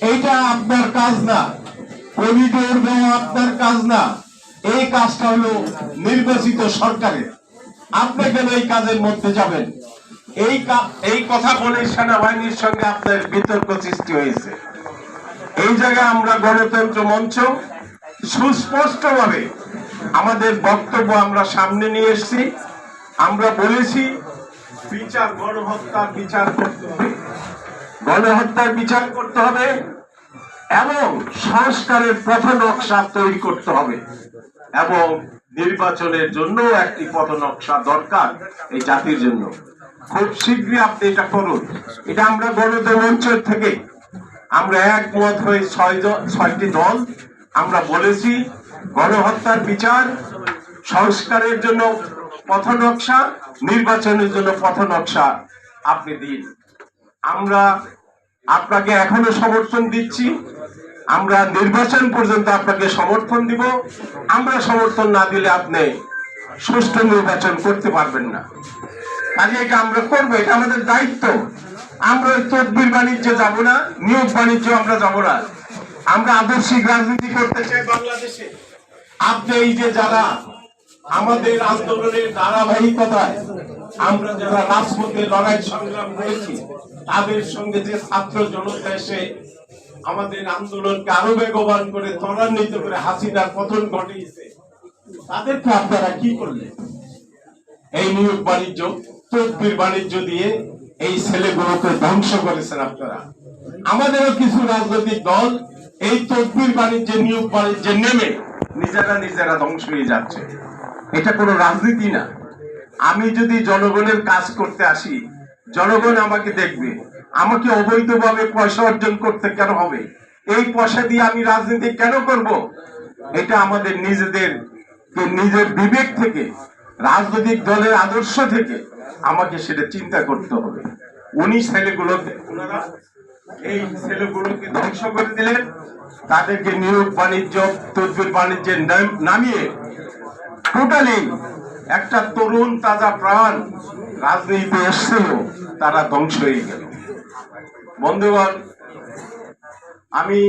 এইটা আপনার কাজ না। করিডোর দেওয়া আপনার কাজ না। এই কাজটা হলো নির্বাচিত সরকারের। আপনি কেন এই কাজের মধ্যে যাবেন? এই এই কথা বলে সেনাবাহিনীর সঙ্গে আপনার বিতর্ক সৃষ্টি হয়েছে। এই জায়গায় আমরা গণতন্ত্র মঞ্চ সুস্পষ্টভাবে আমাদের বক্তব্য আমরা সামনে নিয়ে এসেছি। আমরা বলেছি, বিচার গণহত্যার বিচার করতে হবে। গণহত্যার বিচার করতে হবে এবং সংস্কারের পথ নকশা তৈরি করতে হবে। এবং নির্বাচনের জন্য একটি পথ নকশা দরকার এই জাতির জন্য। খুব শীঘ্রই আপনি এটা করুন। এটা আমরা গণতন্ত্র থেকে। আমরা একমত হয়ে ছয় ছয়টি দল। আমরা বলেছি গণহত্যার বিচার, সংস্কারের জন্য পথ নকশা, নির্বাচনের জন্য পথ নকশা আপনি দিন। আমরা আপনাকে এখনও সমর্থন দিচ্ছি। আমরা নির্বাচন পর্যন্ত আপনাকে সমর্থন দিব। আমরা সমর্থন না দিলে আপনি সুষ্ঠু নির্বাচন করতে পারবেন না। কাজে এটা আমরা করব, এটা আমাদের দায়িত্ব। আমরা ওই তদবির বাণিজ্যে যাব না, নিয়োগ বাণিজ্য আমরা যাব না। আমরা আদর্শিক রাজনীতি করতে চাই বাংলাদেশে। আপনি এই যে যারা আমাদের আন্দোলনের ধারাবাহিকতায় আমরা যারা রাজপথে লড়াই সংগ্রাম করেছি, তাদের সঙ্গে যে ছাত্র জনতা এসে আমাদের আন্দোলনকে আরও বেগবান করে, ত্বরান্বিত করে হাসিনার পতন ঘটিয়েছে, তাদেরকে আপনারা কি করলেন? এই নিয়োগ বাণিজ্য, তদবির বাণিজ্য দিয়ে এই ছেলেগুলোকে ধ্বংস করেছেন আপনারা। আমাদেরও কিছু রাজনৈতিক দল এই তদবির বাণিজ্যে নিয়োগ বাণিজ্যে নেমে নিজেরা নিজেরা ধ্বংস হয়ে যাচ্ছে। এটা কোনো রাজনীতি না। আমি যদি জনগণের কাজ করতে আসি, জনগণ আমাকে দেখবে। আমাকে অবৈধভাবে পয়সা অর্জন করতে কেন হবে? এই পয়সা দিয়ে আমি রাজনীতি কেন করব? এটা আমাদের নিজেদের নিজের বিবেক থেকে, রাজনৈতিক দলের আদর্শ থেকে আমাকে সেটা চিন্তা করতে হবে। উনি ছেলেগুলোকে এই ছেলেগুলোকে ধ্বংস করে দিলেন। তাদেরকে নিয়োগ বাণিজ্য, তদবির বাণিজ্যের নামিয়ে টোটালি একটা তরুণ তাজা প্রাণ রাজনীতিতে এসছিল, তারা ধ্বংস হয়ে গেল। বন্ধুগণ, আমি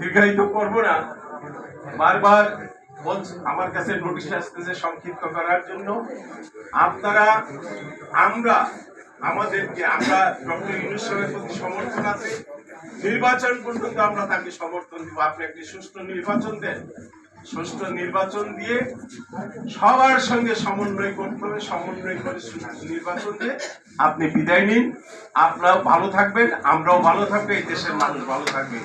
দীর্ঘায়িত করব না। বারবার আমার কাছে নোটিশ আসতেছে সংক্ষিপ্ত করার জন্য। আপনারা, আমরা, আমাদেরকে, আমরা ডক্টর ইউনুস প্রতি সমর্থন আছে। নির্বাচন পর্যন্ত আমরা তাকে সমর্থন দিব। আপনি একটি সুষ্ঠু নির্বাচন দেন। সুষ্ঠু নির্বাচন দিয়ে সবার সঙ্গে সমন্বয় করতে হবে, সমন্বয় করে নির্বাচন দিয়ে আপনি বিদায় নিন। আপনারাও ভালো থাকবেন, আমরাও ভালো থাকবে, এই দেশের মানুষ ভালো থাকবে।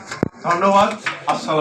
ধন্যবাদ, আসসালাম